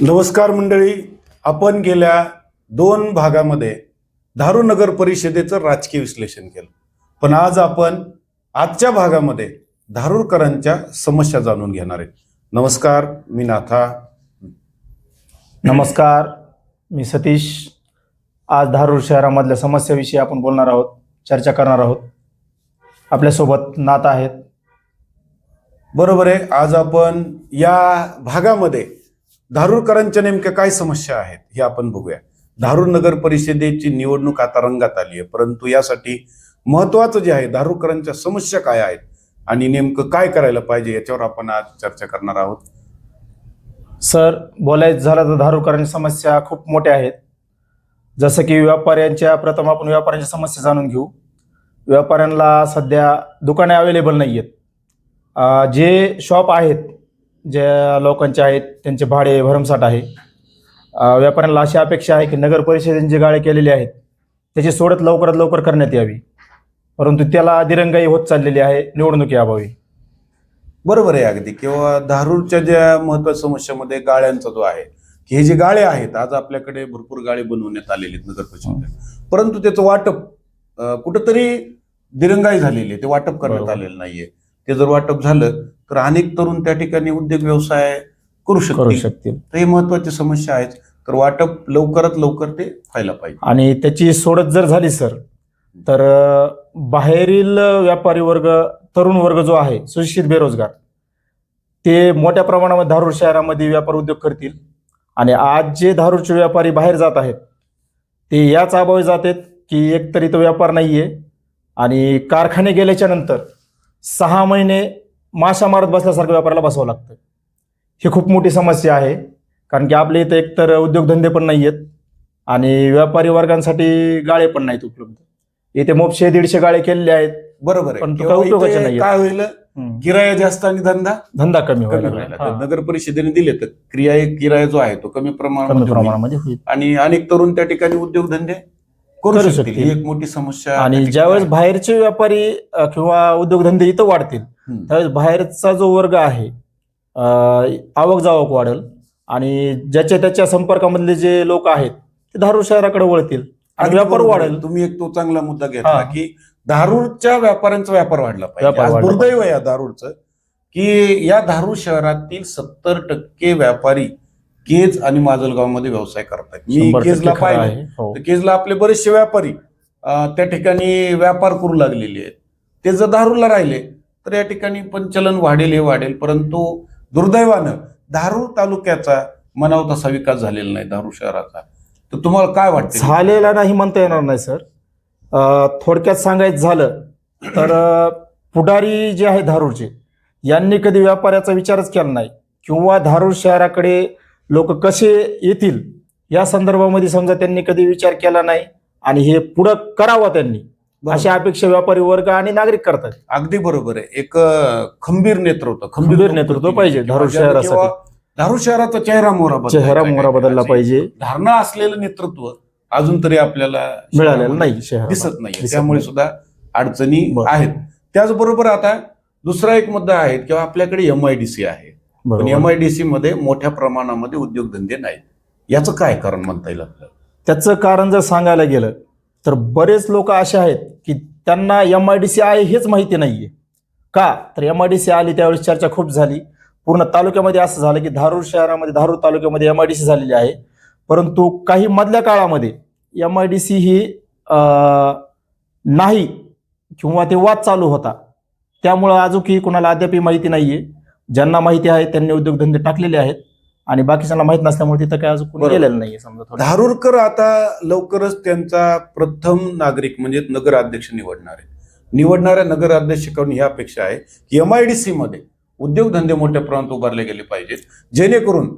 नमस्कार मंडळी. आपण गेल्या दोन भागामध्ये धारू नगर परिषदेचं राजकीय विश्लेषण केलं. पण आज आपण आजच्या भागामध्ये धारूरकरांच्या समस्या जाणून घेणार आहे. नमस्कार मी नाथा. नमस्कार मी सतीश. आज धारूर शहरामधल्या समस्याविषयी आपण बोलणार आहोत चर्चा करणार आहोत. आपल्यासोबत नात आहेत. बरोबर आहे. आज आपण या भागामध्ये धारूरकरांच्या नेमक्या काय समस्या आहेत हे आपण बघूया. धारूर नगर परिषदेची निवडणूक आता रंगात आली आहे. परंतु यासाठी महत्वाचं जे आहे धारूरकरांच्या समस्या काय आहेत आणि नेमकं काय करायला पाहिजे याच्यावर आपण आज चर्चा करणार आहोत. सर बोलायचं झालं तर धारूरकरांच्या समस्या खूप मोठ्या आहेत. जसं की व्यापाऱ्यांच्या प्रथम आपण व्यापाऱ्यांच्या समस्या जाणून घेऊ. व्यापाऱ्यांना सध्या दुकाने अवेलेबल नाही आहेत जे शॉप आहेत ज्या लोकांचे आहेत त्यांचे भाडे भरमसाठ आहे. व्यापाऱ्यांना अशी अपेक्षा आहे की नगर परिषदेने जे गाळे केलेले आहेत त्याची सोडत लवकरात लवकर करण्यात यावी. परंतु त्याला दिरंगाई होत चाललेली आहे निवडणुकीअभावी बरोबर आहे अगदी. किंवा धारूरच्या ज्या महत्त्वाच्या समस्यामध्ये गाळ्यांचा जो आहे की हे जे गाळे आहेत आज आपल्याकडे भरपूर गाळे बनवण्यात आलेले आहेत नगर परिषदेत. परंतु त्याचं वाटप कुठंतरी दिरंगाई झालेली आहे. ते वाटप करण्यात. आलेलं नाहीये. ते जर वाटप झालं तर अनेक तरुण त्या ठिकाणी उद्योग व्यवसाय करू करू शकतील. शकतील तर ही महत्वाची समस्या आहे तर वाटप लवकरात लवकर ते व्हायला पाहिजे. आणि त्याची सोडत जर झाली सर तर अ, बाहेरील व्यापारी वर्ग तरुण वर्ग जो आहे सुशिक्षित बेरोजगार ते मोठ्या प्रमाणामध्ये धारूर शहरामध्ये व्यापार उद्योग करतील. आणि आज जे धारूरचे व्यापारी बाहेर जात आहेत ते याच अभावी जात आहेत की एकतरी तो व्यापार नाहीये. आणि कारखाने गेल्याच्यानंतर सहा महिने माशा मारत बसल्यासारखं व्यापाराला बसावं लागतं. ही खूप मोठी समस्या आहे कारण की आपल्या इथं एकतर उद्योगधंदे पण नाही आहेत आणि व्यापारी वर्गांसाठी गाळे पण नाहीत उपलब्ध. इथे मोपशे दीडशे गाळे केलेले आहेत बरोबर आहे. पण तो काय उपयोगाचे नाहीये. काय होईल? किराया जास्त आणि धंदा धंदा कमी व्हायला कमी लागला. नगर परिषदेने दिले तर क्रिया किराया जो आहे तो कमी कमी प्रमाणामध्ये होईल. प्रमाणामध्ये होईल. आणि अनेक तरुण त्या ठिकाणी उद्योगधंदे करू शकतील. ही एक मोठी समस्या आणि ज्यावेळेस. बाहेरचे व्यापारी किंवा उद्योगधंदे इथं वाढतील. त्यावेळेस बाहेरचा जो वर्ग आहे आवक जावक वाढेल आणि ज्याच्या त्याच्या संपर्कामधले जे लोक आहेत ते धारूर शहराकडे वळतील आणि व्यापार. वाढेल तुम्ही एक तो चांगला मुद्दा घेतला. की दारूच्या व्यापाऱ्यांचा व्यापार वाढला पाहिजे दुर्दैव या दारूचं की या दारू शहरातील सत्तर टक्के व्यापारी केज आणि माजलगावमध्ये व्यवसाय करतात मी केजला आहे. हो. तर केजला आपले बरेचसे व्यापारी त्या ठिकाणी व्यापार करू लागलेले आहेत. ते जर दारूला राहिले तर या ठिकाणी पंचलन वाढेल हे वाढेल. परंतु दुर्दैवानं धारूर तालुक्याचा मनाव तसा विकास झालेला नाही धारूर शहराचा. तर तुम्हाला काय वाटतं? झालेला नाही म्हणता येणार नाही सर. थोडक्यात सांगायचं झालं तर पुढारी जे आहे धारूरचे यांनी कधी व्यापाऱ्याचा विचारच केला नाही. किंवा धारूर शहराकडे लोक कसे येतील या संदर्भामध्ये समजा त्यांनी कधी विचार केला नाही आणि हे पुढं करावं त्यांनी. अशी अपेक्षा व्यापारी वर्ग आणि नागरिक करतात अगदी बरोबर आहे एक खंबीर नेतृत्व खंबीर नेतृत्व पाहिजे धारूर शहरासाठी. धारूर शहराचा चेहरा मोहरा चेहरा मोहरा. बदलला पाहिजे धारणा असलेलं नेतृत्व अजून तरी आपल्याला मिळालेलं नाही. दिसत नाही त्यामुळे. सुद्धा अडचणी. आहेत त्याचबरोबर आता दुसरा एक मुद्दा आहे किंवा आपल्याकडे एम आय डी सी आहे पण. एम आय डी सी मध्ये मोठ्या प्रमाणामध्ये उद्योगधंदे नाहीत. याचं काय कारण म्हणता येईल आपल्याला? त्याचं कारण जर सांगायला गेलं तर बरेच लोक असे आहेत की त्यांना एम आय डी सी आहे हेच माहिती नाहीये. का? तर एम आय डी सी आली त्यावेळेस चर्चा खूप झाली. पूर्ण तालुक्यामध्ये असं झालं की धारूर शहरामध्ये धारूर तालुक्यामध्ये एम आय डी सी झालेली आहे. परंतु काही मधल्या काळामध्ये एम आय डी सी ही नाही किंवा ते वाद चालू होता. त्यामुळं अजूनही कुणाला अद्यापही माहिती नाहीये. ज्यांना माहिती आहे त्यांनी उद्योगधंदे टाकलेले आहेत आणि बाकीच्यांना माहीत नसल्यामुळे तिथं काय अजून कोणी बरोबर. गेलेलं नाहीये समजा थोडं. धारूरकर आता लवकरच त्यांचा प्रथम नागरिक म्हणजे नगराध्यक्ष निवडणार आहे. निवडणाऱ्या नगराध्यक्षाकडून ही अपेक्षा आहे की एम आय डी सी मध्ये उद्योगधंदे मोठ्या प्रमाणात उभारले गेले पाहिजेत. जेणेकरून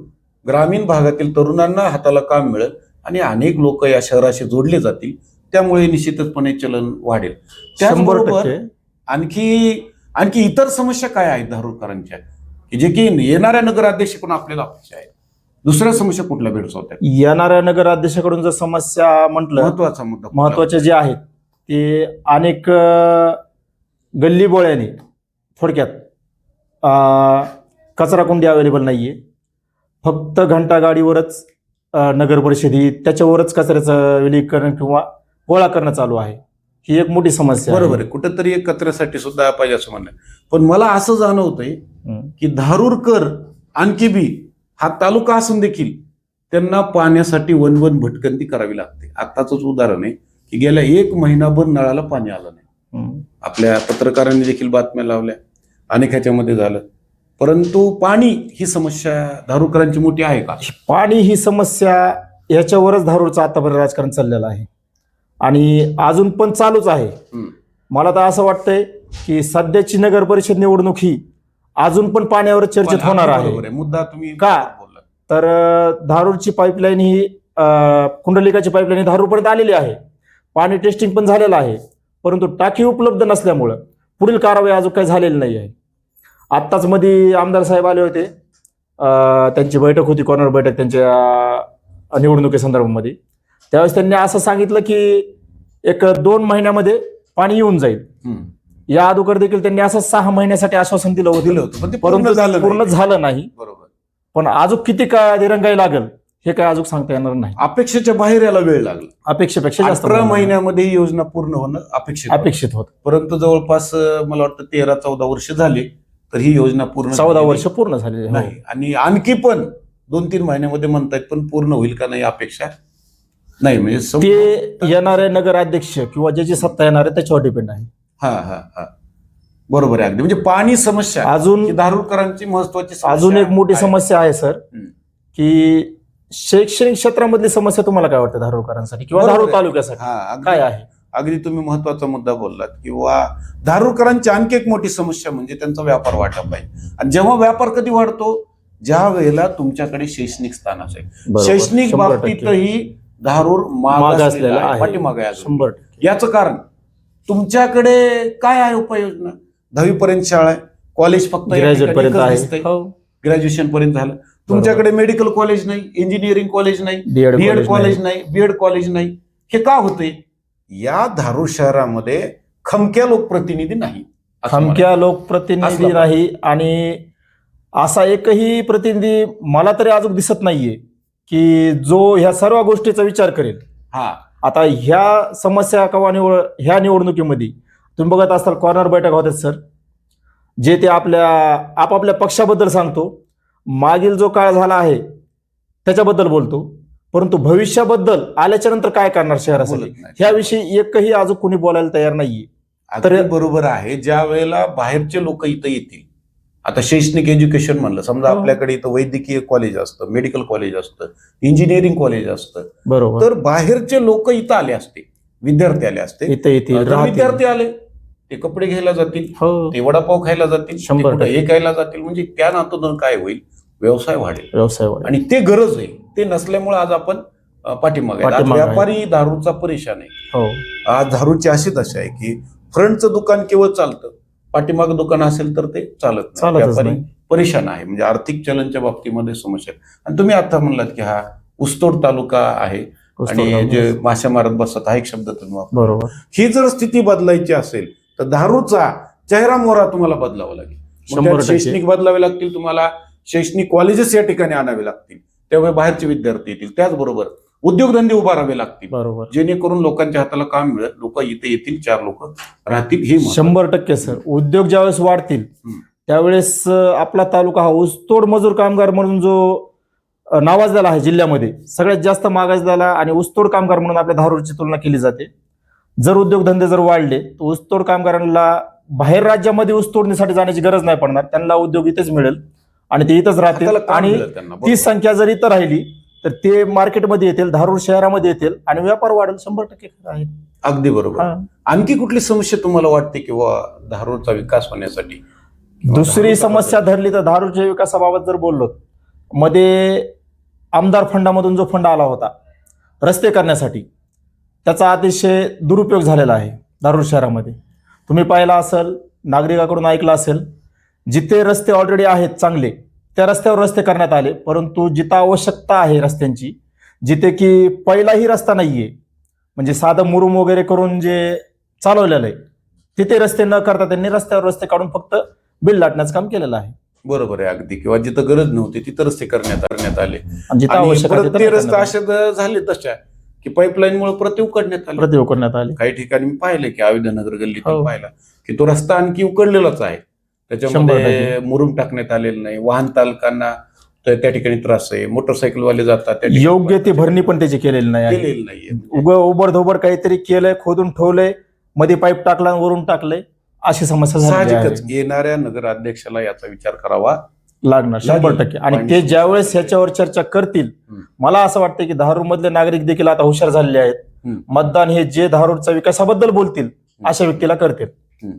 ग्रामीण भागातील तरुणांना हाताला काम मिळेल आणि अनेक लोक या शहराशी जोडले जातील. त्यामुळे निश्चितचपणे चलन वाढेल. शंभर त्याचबरोबर टक्के. आणखी आणखी इतर समस्या काय आहेत धारूरकरांच्या? की जे की येणाऱ्या नगराध्यक्षाकडून आपल्याला अपेक्षा आहे. दुसऱ्या समस्या कुठल्या भेडसावत्या येणाऱ्या नगराध्यक्षाकडून जर समस्या म्हटलं महत्त्वाचा मुद्दा कुठला? महत्त्वाचे जे आहेत ते अनेक गल्ली बोळ्याने थोडक्यात अं, कचरा कुंडी अवेलेबल नाहीये. फक्त घंटा गाडीवरच अ, नगर परिषदी त्याच्यावरच कचऱ्याचं विलीकरण किंवा गोळा करणं चालू आहे. ही एक मोठी समस्या आहे. बरोबर आहे कुठंतरी एक कचऱ्यासाठी सुद्धा पाहिजे असं म्हणणं आहे. पण मला असं जाणवतंय हम्म. की धारूरकर आणखी बी हा तालुका असून देखील त्यांना पाण्यासाठी वनवन भटकंती करावी लागते आत्ताच उदाहरण आहे की गेल्या एक महिनाभर नळाला पाणी आलं नाही हम्म. आपल्या पत्रकारांनी देखील बातम्या लावल्या अनेक ह्याच्यामध्ये झालं परंतु पाणी ही समस्या धारूरकरांची मोठी आहे का पाणी ही समस्या याच्यावरच धारूरचं आतापर्यंत राजकारण चाललेलं आहे आणि अजून पण चालूच आहे. मला तर असं वाटतंय की सध्याची नगर परिषद निवडणूक ही अजून पण पाण्यावर चर्चेत होणार आहे. मुद्दा तुम्ही का? तर धारूरची पाईपलाईन ही कुंडलिकाची पाईपलाईन ही धारूरपर्यंत आलेली आहे. पाणी टेस्टिंग पण झालेलं आहे. परंतु टाकी उपलब्ध नसल्यामुळं पुढील कारवाई अजून काही झालेली नाही आहे आत्ताच मध्ये आमदार साहेब आले होते. त्यांची बैठक होती कॉर्नर बैठक त्यांच्या निवडणुकीसंदर्भामध्ये. त्यावेळेस त्यांनी असं सांगितलं की एक दोन महिन्यामध्ये पाणी येऊन जाईल. या अगोदर देखील त्यांनी असं सहा महिन्यासाठी आश्वासन दिलं दिलं होतं परंतु झालं पूर्ण नाही. झालं नाही. बरोबर. पण अजून किती काळ दिरंगाई लागेल हे काय अजून सांगता येणार नाही. अपेक्षेच्या बाहेर याला वेळ लागला. अपेक्षेपेक्षा जास्त अठरा महिन्यामध्ये. ही योजना पूर्ण होणं अपेक्षित होतं. अपेक्षित होत. परंतु जवळपास मला वाटतं तेरा चौदा वर्ष झाले तर ही योजना पूर्ण चौदा वर्ष पूर्ण झालेली नाही. आणि आणखी पण दोन तीन महिन्यामध्ये म्हणतायत पण पूर्ण होईल का नाही अपेक्षा नाही म्हणजे ते येणारे नगराध्यक्ष किंवा ज्याची सत्ता येणार आहे त्याच्यावर डिपेंड आहे. हा हा हा. बरोबर आहे अगदी. म्हणजे पाणी समस्या अजून धारूरकरांची महत्वाची समस्या अजून एक मोठी. समस्या आहे सर. की शैक्षणिक क्षेत्रामधली समस्या तुम्हाला काय वाटतं धारूरकरांसाठी किंवा धारूर. तालुक्यासाठी? हा काय आहे? अगदी तुम्ही महत्त्वाचा मुद्दा बोललात. किंवा धारूरकरांची आणखी एक मोठी समस्या म्हणजे त्यांचा व्यापार वाटप आहे आणि जेव्हा व्यापार कधी वाढतो ज्या वेळेला तुमच्याकडे शैक्षणिक स्थान असेल. शैक्षणिक. बाबतीतही धारूर मागासलेला आहे. पाठीमागे आहे अजून. शंभर टक्के. याचं कारण तुमच्याकडे काय आहे उपाययोजना दहावी पर्यंत शाळा आहे कॉलेज फक्त या ग्रॅज्युएट ठिकाणी पर्यंत एकच आहे दिसतंय. हो. ग्रॅज्युएशन पर्यंत झालं तुमच्याकडे मेडिकल कॉलेज नाही इंजिनिअरिंग कॉलेज नाही डीएड बीएड कॉलेज नाही. बीएड कॉलेज नाही हे का होते या धारूर शहरामध्ये खमक्या लोकप्रतिनिधी नाही असं खमक्या लोकप्रतिनिधी नाही आणि असा एकही प्रतिनिधी मला तरी अजून दिसत नाहीये की जो ह्या सर्व गोष्टीचा विचार करेल. हा. आता ह्या समस्या कवा निवड ह्या निवडणुकीमध्ये तुम्ही बघत असाल कॉर्नर बैठक होतात सर जे ते आपल्या आपापल्या पक्षाबद्दल सांगतो. मागील जो काळ झाला आहे त्याच्याबद्दल बोलतो. परंतु भविष्याबद्दल आल्याच्यानंतर काय करणार शहरासाठी? बोलत नाही. ह्याविषयी एकही अजून कोणी बोलायला तयार नाहीये. तर- बरोबर आहे. ज्या वेळेला बाहेरचे लोक इथं येतील आता शैक्षणिक एज्युकेशन म्हणलं समजा हो. आपल्याकडे इथं वैद्यकीय कॉलेज असतं मेडिकल कॉलेज असतं इंजिनिअरिंग कॉलेज असतं. बरोबर. तर बाहेरचे लोक इथं आले असते विद्यार्थी आले असते. विद्यार्थी आले ते कपडे घ्यायला जातील हो. ते वडापाव खायला जातील. हे खायला जातील म्हणजे त्या नातून काय होईल? व्यवसाय वाढेल. व्यवसाय वाढेल. आणि ते गरज आहे. ते नसल्यामुळे आज आपण पाठीमागे आहे. व्यापारी दारूचा परेशान आहे. हो. आज दारूची अशी दशा आहे की फ्रंटचं दुकान केवळ चालतं. पाठीमागं दुकान असेल तर ते चालत नाही. चालतच व्यापारी नाही. परेशान आहे म्हणजे आर्थिक चलनच्या बाबतीमध्ये समस्या आहे. आणि तुम्ही आता म्हणलात की हा ऊसतोड तालुका आहे आणि जे मासे मारत बसतात हा एक शब्द तुम्ही वापरला. बरोबर ही जर स्थिती बदलायची असेल तर दारूचा चेहरा मोहरा तुम्हाला बदलावा लागेल मग शंभर त्यात टक्के. शैक्षणिक बदलावे लागतील तुम्हाला शैक्षणिक कॉलेजेस या ठिकाणी आणावे लागतील त्यामुळे बाहेरचे विद्यार्थी येतील त्याचबरोबर उद्योगधंदे उभारावे लागतील बरोबर जेणेकरून लोकांच्या हाताला काम मिळेल लोक इथे येतील चार लोक राहतील हे. शंभर टक्के सर उद्योग ज्यावेळेस वाढतील. त्यावेळेस आपला तालुका हा ऊसतोड मजूर कामगार म्हणून जो नावाजलेला आहे जिल्ह्यामध्ये सगळ्यात जास्त मागासलेला आणि ऊसतोड कामगार म्हणून आपल्या धारूरची तुलना केली जाते जर उद्योगधंदे जर वाढले तर ऊसतोड कामगारांना बाहेर राज्यामध्ये ऊसतोडणीसाठी जाण्याची गरज नाही पडणार त्यांना उद्योग इथेच मिळेल आणि ते इथंच राहतील आणि. ती संख्या जर इथं राहिली तर ते मार्केटमध्ये येतील धारूर शहरामध्ये येतील आणि व्यापार वाढेल शंभर टक्के आहे. अगदी बरोबर. आणखी कुठली समस्या तुम्हाला वाटते किंवा धारूरचा विकास होण्यासाठी? दुसरी समस्या धरली तर धारूरच्या विकासाबाबत जर बोललो मध्ये आमदार फंडामधून जो फंड आला होता रस्ते करण्यासाठी त्याचा अतिशय दुरुपयोग झालेला आहे धारूर शहरामध्ये. तुम्ही पाहिला असेल नागरिकाकडून ऐकलं असेल जिथे रस्ते ऑलरेडी आहेत चांगले त्या रस्त्यावर रस्ते करण्यात आले. परंतु जिथं आवश्यकता आहे रस्त्यांची जिथे की पहिलाही रस्ता नाहीये म्हणजे साधं मुरुम वगैरे करून जे चालवलेलं आहे तिथे रस्ते न करता त्यांनी रस्त्यावर रस्ते काढून फक्त बिल लाटण्याचं काम केलेलं आहे. बरोबर आहे अगदी. किंवा जिथं गरज नव्हती तिथंच ते करण्यात करण्यात आले. जिथं आवश्यक आहे परत तिथं ते रस्ते करण्यात असे झाले तशा की पाईपलाईन मुळे परत उकडण्यात आलं. प्रतिभा करण्यात आले. काही ठिकाणी मी पाहिले की आयुधनगर गल्लीत हो. पाहिला की तो रस्ता आणखी उकडलेलाच आहे. त्याच्यामध्ये. मुरुम टाकण्यात आलेलं नाही वाहन चालकांना त्या ठिकाणी त्रास आहे मोटरसायकलवाले जातात त्या ठिकाणी योग्य ती भरणी पण त्याची केलेली नाही केलेलं नाहीये उग उबड धोबड काहीतरी केलंय खोदून ठेवलंयमध्ये पाईप टाकला वरून टाकलंय अशी समस्या साहजिकच. येणाऱ्या नगराध्यक्षाला याचा विचार करावा लागणार शंभर. टक्के आणि ते ज्यावेळेस ह्याच्यावर चर्चा करतील. मला असं वाटतं की धारूर मधले नागरिक देखील आता हुशार झालेले आहेत. मतदान हे जे धारूरच्या विकासाबद्दल बोलतील अशा व्यक्तीला करतील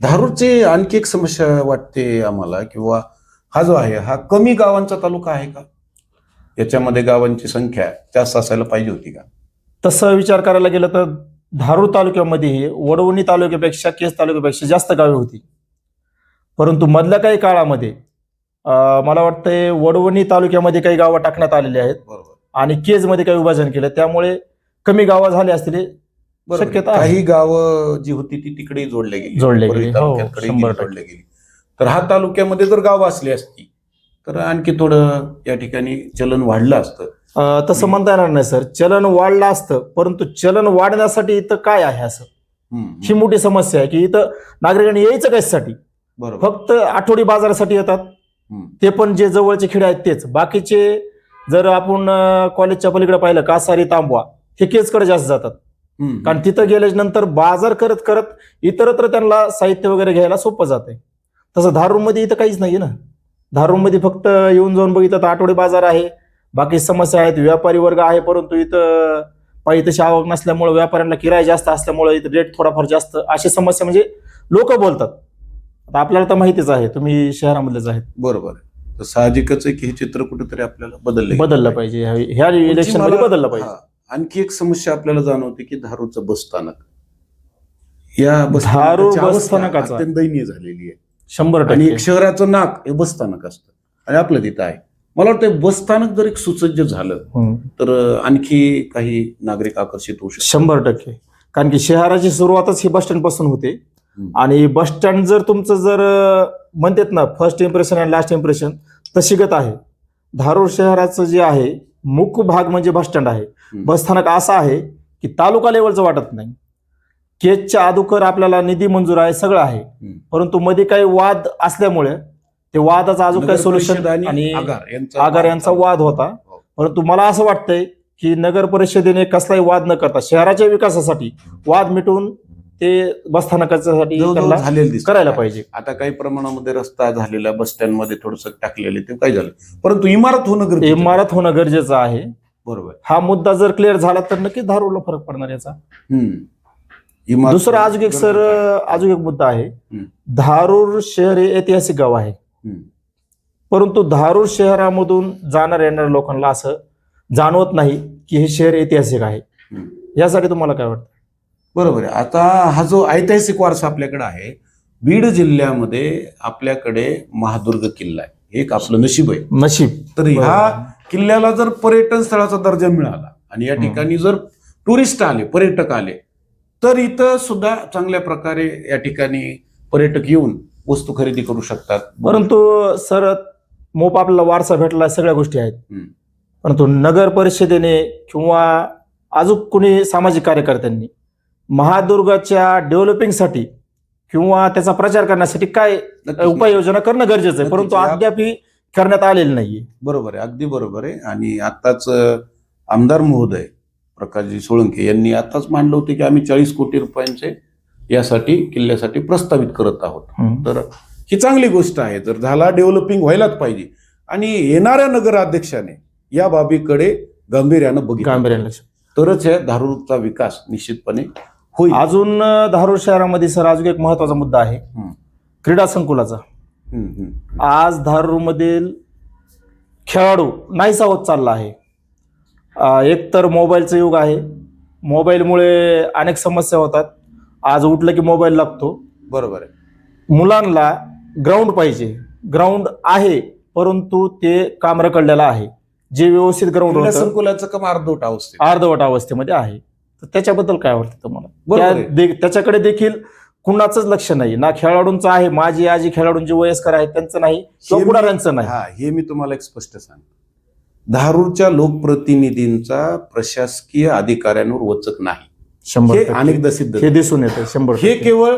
धारूरची आणखी एक समस्या वाटते आम्हाला किंवा हा जो आहे हा कमी गावांचा तालुका आहे का? याच्यामध्ये गावांची संख्या जास्त असायला पाहिजे होती का? तसं विचार करायला गेलं तर धारूर तालुक्यामध्ये वडवणी तालुक्यापेक्षा केस तालुक्यापेक्षा जास्त गावे होती. परंतु मधल्या काही काळामध्ये मला वाटतंय वडवणी तालुक्यामध्ये काही गावं टाकण्यात आलेली आहेत आणि केजमध्ये काही विभाजन केलं. त्यामुळे कमी गावं झाली असतील. शक्यता आहे. काही गावं जी होती ती तिकडे जोडल्या गेली. जोडल्या परळी गेली. हो, तालुक्याकडे शंभर टक्के. जोडल्या गेली. तर हा तालुक्यामध्ये जर गाव असली असती तर आणखी थोडं या ठिकाणी चलन वाढलं असतं. अं, तसं म्हणता येणार नाही सर. चलन वाढलं असतं परंतु चलन वाढण्यासाठी इथं काय आहे असं? हम्म, ही मोठी समस्या आहे की इथं नागरिकांनी यायचं कशासाठी? बरोबर. फक्त आठवडी बाजारासाठी येतात. हम्म, ते पण जे जवळचे खेडे आहेत तेच. बाकीचे जर आपण अं, कॉलेजच्या पलीकडे पाहिलं कासारी तांबवा हे केजकडे जास्त जातात. कारण तिथं गेल्याच्यानंतर बाजार करत करत इतरत्र त्यांना साहित्य वगैरे घ्यायला सोपं जाते तसं धारूरमध्ये इथं काहीच नाही ना. धारूरमध्ये फक्त येऊन जाऊन बघितलं तर आठवडी बाजार आहे. बाकी समस्या आहेत व्यापारी वर्ग आहे परंतु इथं पाहिजे तशी आवक नसल्यामुळे व्यापाऱ्यांना किराया जास्त असल्यामुळे इथं रेट थोडाफार जास्त. अशी समस्या म्हणजे लोक बोलतात. आता आपल्याला तर माहितीच आहे तुम्ही शहरामधलेच आहेत. बरोबर. तर साहजिकच आहे की हे चित्र कुठेतरी आपल्याला बदललं बदललं पाहिजे. ह्या- इलेक्शनमध्ये मला- बदललं पाहिजे. आणखी एक समस्या आपल्याला जाणवते की धारूरचं बस स्थानक. या बस धारूर स्थानकाची बस अवस्था स्थानकाचा. अत्यंत दयनीय झालेली आहे. शंभर आणि टक्के एक शहराचं नाक हे बस स्थानक असतं. आणि आपलं तिथं आहे. मला वाटतं बस स्थानक जर एक सुसज्ज झालं हम्म. तर आणखी काही नागरिक आकर्षित होऊ शकतात. शंभर टक्के. कारण की शहराची सुरुवातच ही बस स्टँडपासून होते. आणि बस स्टँड जर तुमचं जर म्हणतात ना फर्स्ट इम्प्रेशन आणि लास्ट इम्प्रेशन तशी गत आहे. धारूर शहराचं जे आहे मुख्य भाग म्हणजे बस स्टँड आहे हम्म. बस स्थानक असं आहे की तालुका लेवलचं वाटत नाही केजच्या अदुकर आपल्याला निधी मंजूर आहे सगळं आहे. परंतु मध्ये काही वाद असल्यामुळे ते वादाचा अजून काही सोल्युशन आणि आणि आगार यांचा आगार यांचा वाद होता हो. परंतु मला असं वाटतंय की नगर परिषदेने कसलाही वाद न करता शहराच्या विकासासाठी वाद मिटवून ते झालेलं दिसतं. करायला पाहिजे. आता काही प्रमाणामध्ये रस्ता झालेला बस स्टँडमध्ये थोडस टाकलेले ते काय झालं? परंतु इमारत होणं गरजेचं आहे. इमारत होणं गरजेचं आहे. बरोबर. हा मुद्दा जर क्लिअर झाला तर नक्कीच धारूरला फरक पडणार याचा. हम्म. इमारत दुसरा अजून एक सर अजून एक मुद्दा आहे. धारूर शहर हे ऐतिहासिक गाव आहे. हम्म. परंतु धारूर शहरामधून जाणार येणाऱ्या लोकांना असं जाणवत नाही की हे शहर ऐतिहासिक आहे. हम्म. यासाठी तुम्हाला काय वाटतं? बरोबर आहे. आता हा जो ऐतिहासिक वारसा आपल्याकडे आहे बीड जिल्ह्यामध्ये आपल्याकडे महादुर्ग किल्ला आहे. हे एक आपलं नशीब आहे. नशीब. तर ह्या किल्ल्याला जर पर्यटन स्थळाचा दर्जा मिळाला आणि या. ठिकाणी जर टुरिस्ट आले पर्यटक आले तर इथं सुद्धा चांगल्या प्रकारे या ठिकाणी पर्यटक येऊन वस्तू खरेदी करू शकतात. परंतु सर मोप आपल्याला वारसा भेटला सगळ्या गोष्टी आहेत. हम्म. परंतु नगर परिषदेने किंवा अजून कोणी सामाजिक कार्यकर्त्यांनी महादुर्गाच्या डेव्हलपिंगसाठी किंवा त्याचा प्रचार करण्यासाठी काय. उपाययोजना करणं गरजेचं आहे. परंतु अद्याप ही करण्यात आलेली नाहीये. बरोबर आहे अगदी बरोबर आहे. आणि आताच आमदार महोदय प्रकाशजी सोळंके यांनी आताच मांडलं होते की आम्ही चाळीस कोटी रुपयांचे यासाठी किल्ल्यासाठी प्रस्तावित करत आहोत. तर ही चांगली गोष्ट आहे तर झाला डेव्हलपिंग व्हायलाच पाहिजे. आणि येणाऱ्या नगराध्यक्षाने या बाबीकडे गांभीर्यानं बघितलं. गांभीर्यानं तरच या धारूरचा विकास निश्चितपणे होईल. अजून धारूर शहरामध्ये सर अजून एक महत्त्वाचा मुद्दा आहे. क्रीडा संकुलाचा. आज धारूरमधील खेळाडू नाहीसा होत चालला आहे. अं, एक तर मोबाईलचं युग आहे. मोबाईलमुळे अनेक समस्या होतात. आज उठलं की मोबाईल लागतो. बरोबर आहे. मुलांना ग्राउंड पाहिजे. ग्राउंड आहे परंतु ते काम रखडलेलं आहे. जे व्यवस्थित ग्राउंड संकुलाचं काम अर्धवट अवस्थेत. अर्धवट अवस्थेमध्ये आहे. त्याच्याबद्दल काय वाटतं तुम्हाला? बरोबर त्या आहे. दे- त्याच्याकडे देखील कुणाचंच लक्ष नाही. ना खेळाडूंचं आहे माझी आजी खेळाडूंची वयस्कर आहेत त्यांचं नाही पुढाऱ्यांचं नाही. हा हे मी तुम्हाला एक स्पष्ट सांगतो. धारूरच्या लोकप्रतिनिधींचा प्रशासकीय अधिकाऱ्यांवर वचक नाही. शंभर. अनेकदा सिद्ध हे दिसून येतं शंभर हे. केवळ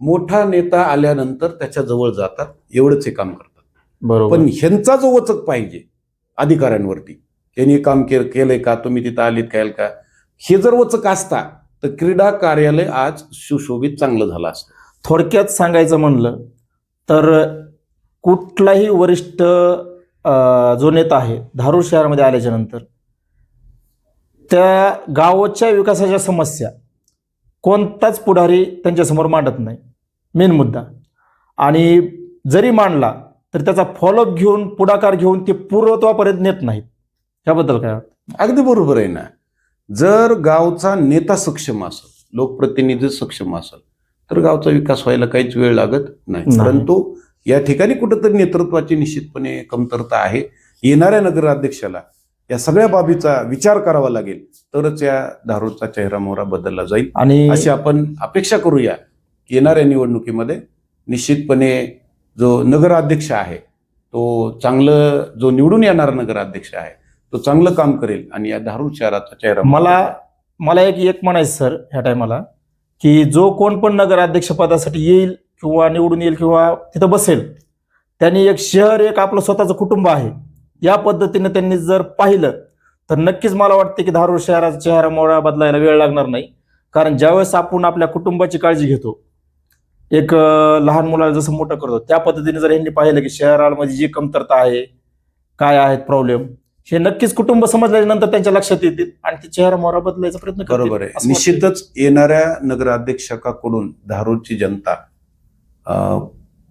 मोठा नेता आल्यानंतर त्याच्याजवळ जातात एवढंच हे काम करतात. बरोबर. पण ह्यांचा जो वचक पाहिजे अधिकाऱ्यांवरती यांनी काम केलंय का? तुम्ही तिथं आलीत काय का? हे जर वचक असता तर क्रीडा कार्यालय आज सुशोभित चांगलं झालं असतं. थोडक्यात सांगायचं म्हणलं तर कुठलाही वरिष्ठ अं, जो नेता आहे धारूर शहरामध्ये आल्याच्यानंतर त्या गावाच्या विकासाच्या समस्या कोणताच पुढारी त्यांच्यासमोर मांडत नाही. मेन मुद्दा. आणि जरी मांडला तर त्याचा फॉलोअप घेऊन पुढाकार घेऊन ते पूर्वत्वापर्यंत नेत नाहीत. याबद्दल काय वाटतं? अगदी बरोबर आहे ना. जर गावचा नेता सक्षम असेल लोकप्रतिनिधी सक्षम असेल तर गावचा विकास व्हायला काहीच वेळ लागत नाही. परंतु या ठिकाणी कुठंतरी नेतृत्वाची निश्चितपणे कमतरता आहे. येणाऱ्या नगराध्यक्षाला या सगळ्या बाबीचा विचार करावा लागेल तरच या धारूरचा चेहरा मोहरा बदलला जाईल. आणि अशी आपण अपेक्षा करूया येणाऱ्या निवडणुकीमध्ये. निश्चितपणे जो नगराध्यक्ष आहे तो चांगलं जो निवडून येणारा नगराध्यक्ष आहे तो चांगलं काम करेल आणि या धारूर शहराचा चेहरा मला मला एक एक म्हणायचं सर ह्या टायमाला की जो कोण पण नगर अध्यक्षपदासाठी येईल किंवा निवडून येईल किंवा तिथं बसेल त्यांनी एक शहर एक आपलं स्वतःचं कुटुंब आहे. या पद्धतीने त्यांनी जर पाहिलं तर नक्कीच मला वाटतं की धारूर शहराचा चेहरा मोहरा बदलायला वेळ लागणार नाही. कारण ज्यावेळेस आपण आपल्या कुटुंबाची काळजी घेतो एक लहान मुलाला जसं मोठं करतो त्या पद्धतीने जर यांनी पाहिलं की शहरामध्ये जी कमतरता आहे काय आहेत प्रॉब्लेम हे नक्कीच कुटुंब समजल्यानंतर त्यांच्या लक्षात येतील आणि ते चेहरा मोहरा बदलायचा प्रयत्न. बरोबर आहे. निश्चितच येणाऱ्या नगराध्यक्षकाकडून धारूरची जनता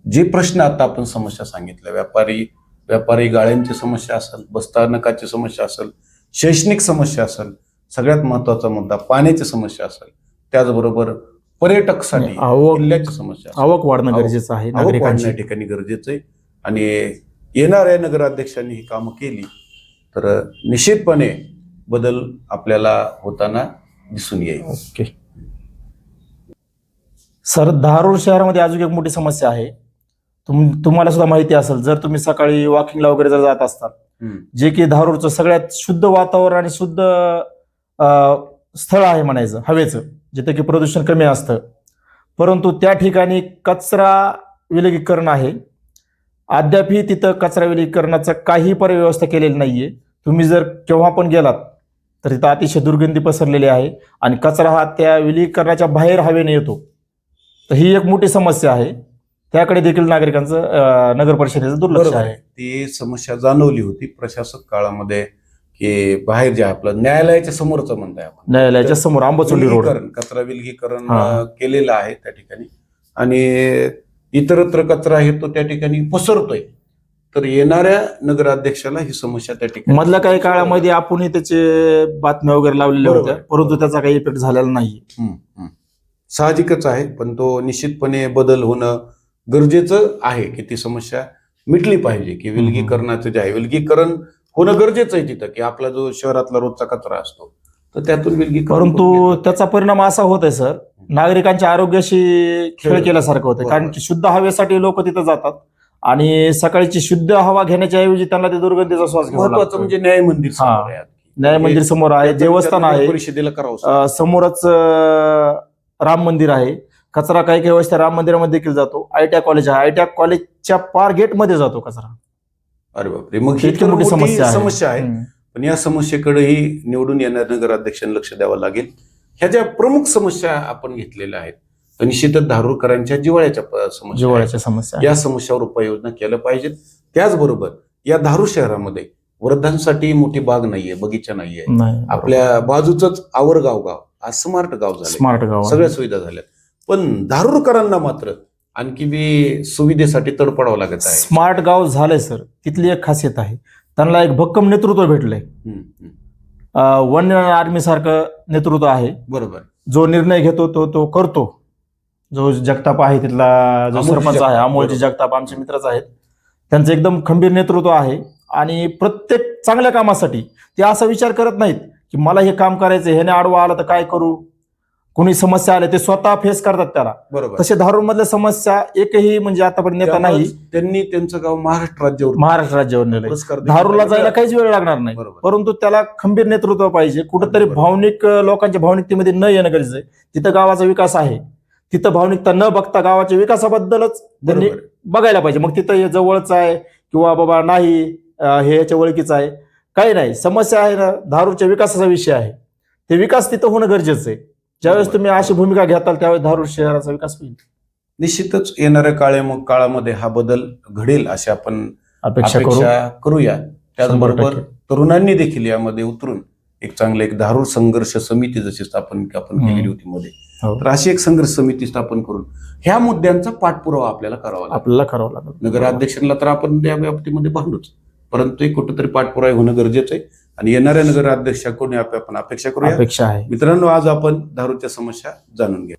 जे प्रश्न आता आपण समस्या सांगितल्या व्यापारी व्यापारी गाळ्यांची समस्या असेल बसस्थानकाची समस्या असेल शैक्षणिक समस्या असेल सगळ्यात महत्त्वाचा मुद्दा पाण्याची समस्या असेल त्याचबरोबर पर्यटकसाठी आवक किल्ल्याची समस्या. आवक वाढणं गरजेचं आहे ठिकाणी गरजेचं आहे आणि येणाऱ्या नगराध्यक्षांनी ही कामं केली तर निश्चितपणे बदल आपल्याला होताना दिसून येईल. ओके. सर धारूर शहरामध्ये अजून एक मोठी समस्या आहे. तुम तुम्हाला सुद्धा माहिती असेल जर तुम्ही सकाळी वॉकिंगला वगैरे जर जात हम्म. जे की धारूरचं सगळ्यात शुद्ध वातावरण आणि शुद्ध स्थळ आहे म्हणायचं हवेचं जिथे की प्रदूषण कमी असतं. परंतु त्या ठिकाणी कचरा विलगीकरण आहे. अद्यापही तिथं कचरा विलगीकरणाचं काही व्यवस्था केलेली नाहीये. तुम्ही जर केव्हा पण गेलात तर तिथं अतिशय दुर्गंधी पसरलेली आहे आणि कचरा हा त्या विलगीकरणाच्या बाहेर हवेने येतो. तर ही एक मोठी समस्या आहे. त्याकडे देखील नागरिकांचं नगर परिषदेचं दुर्लक्ष आहे. ती समस्या जाणवली होती प्रशासक काळामध्ये की बाहेर जे आपलं न्यायालयाच्या समोरचं म्हणताय आपण. न्यायालयाच्या समोर आंबचोंडी रोड. कचरा विलगीकरण केलेलं आहे त्या ठिकाणी. आणि इतरत्र कचरा आहे तो त्या ठिकाणी पसरतोय. तर येणाऱ्या नगराध्यक्षाला ही समस्या त्या ठिकाणी मधल्या काही काळामध्ये आपणही त्याचे बातम्या वगैरे लावलेल्या. होत्या परंतु त्याचा काही इफेक्ट झालेला नाही. साहजिकच आहे पण तो निश्चितपणे बदल होणं गरजेचं आहे की ती समस्या मिटली पाहिजे की विलगीकरणाचं जे आहे विलगीकरण होणं गरजेचं आहे तिथं की आपला जो शहरातला रोजचा कचरा असतो तर त्यातून विलगीकरण परंतु. त्याचा परिणाम असा होत आहे सर नागरिकांच्या आरोग्याशी खेळ. केल्यासारखं होतं कारण शुद्ध हवेसाठी लोक तिथं जातात आणि सकाळची शुद्ध हवा घेण्याच्या ऐवजी त्यांना ते दुर्गंधीचा श्वास घ्यावा महत्वाचं लागतो. म्हणजे न्याय मंदिर समोर हा. आहे. न्याय मंदिर समोर आहे त्याचा देवस्थान विचार आहे परिषदेला करावं अं, समोरच अं, राम मंदिर आहे कचरा काही काही वेळेस त्या राम मंदिरामध्ये देखील जातो आयटीआय कॉलेज आहे आयटीआय कॉलेजच्या पार गेटमध्ये जातो कचरा अरे बापरे मग इतकी तर मोठी मोठी समस्या आहे. समस्या आहे हम्म. पण या समस्येकडेही निवडून येणाऱ्या नगराध्यक्षांनी लक्ष द्यावं लागेल ह्या ज्या प्रमुख समस्या आपण घेतलेल्या आहेत तर निश्चितच धारूरकरांच्या जिवाळ्याच्या समस्या आहेत. जिव्हाळ्याच्या समस्या. या समस्यावर उपाययोजना केल्या पाहिजेत. त्याचबरोबर या धारूर शहरामध्ये वृद्धांसाठी मोठी बाग नाहीये बगीचा नाहीये. नाही आपल्या बाजूच आवर गाव गाव आज स्मार्ट गाव झालं. स्मार्ट गाव. सगळ्या सुविधा झाल्या पण धारूरकरांना मात्र आणखी बी सुविधेसाठी तडपडावं लागत आहे. स्मार्ट गाव झालंय सर. तिथली एक खासियत आहे. त्यांना एक भक्कम नेतृत्व भेटलंय. वन आर्मी सारखं नेतृत्व आहे. बरोबर. जो निर्णय घेतो तो तो करतो. जो जगताप आहे तिथला जो अमोलजी सरपंच आहे जगताप, अमोलजी बरोबर. जगताप आमचे मित्रच आहेत. त्यांचं एकदम खंबीर नेतृत्व आहे आणि प्रत्येक चांगल्या कामासाठी ते असा विचार करत नाहीत की मला हे काम करायचं ह्याने आडवा आला तर काय करू? कोणी समस्या आल्या ते स्वतः फेस करतात त्याला. बरोबर. तसे धारूर मधल्या समस्या एकही म्हणजे आतापर्यंत नेता नाही. त्यामुळेच त्यांनी त्यांचं गाव महाराष्ट्र राज्यावर महाराष्ट्र राज्यावर पुरस्कार देखील धारूरला. जायला काहीच वेळ लागणार नाही. बरोबर. परंतु त्याला खंबीर नेतृत्व पाहिजे. कुठंतरी बरोबर. भावनिक अं, लोकांच्या भावनिकतेमध्ये न येणं गरजेचं आहे. तिथं गावाचा विकास आहे. तिथं भावनिकता न बघता गावाच्या विकासाबद्दलच त्यांनी बघायला पाहिजे मग तिथं हे जवळच आहे किंवा बाबा नाही हे याच्या ओळखीचं आहे काही नाही समस्या आहे ना धारूरच्या विकासाचा विषय आहे ते विकास तिथं होणं गरजेचं आहे ज्यावेळेस. तुम्ही अशी भूमिका घेताल त्यावेळेस धारूर शहराचा विकास होईल निश्चितच येणाऱ्या काळे मग काळामध्ये हा बदल घडेल अशी आपण अपेक्षा करू अपेक्षा करूया त्याचबरोबर. तरुणांनी देखील यामध्ये उतरून एक चांगलं एक धारूर संघर्ष समिती जशी स्थापन आपण. केलेली होती मध्ये. तर अशी एक संघर्ष समिती स्थापन करून ह्या मुद्द्यांचा पाठपुरावा आपल्याला करावा लागेल. आपल्याला करावं लागेल. नगराध्यक्षांना तर आपण त्या व्याप्तीमध्ये बांधूच. परंतु एक कुठेतरी पाठपुरावा होणं गरजेचं आहे. आणि येणाऱ्या नगराध्यक्षाकडून आपण अपेक्षा करूया. अपेक्षा आहे. मित्रांनो आज आपण धारूरच्या समस्या जाणून घ्या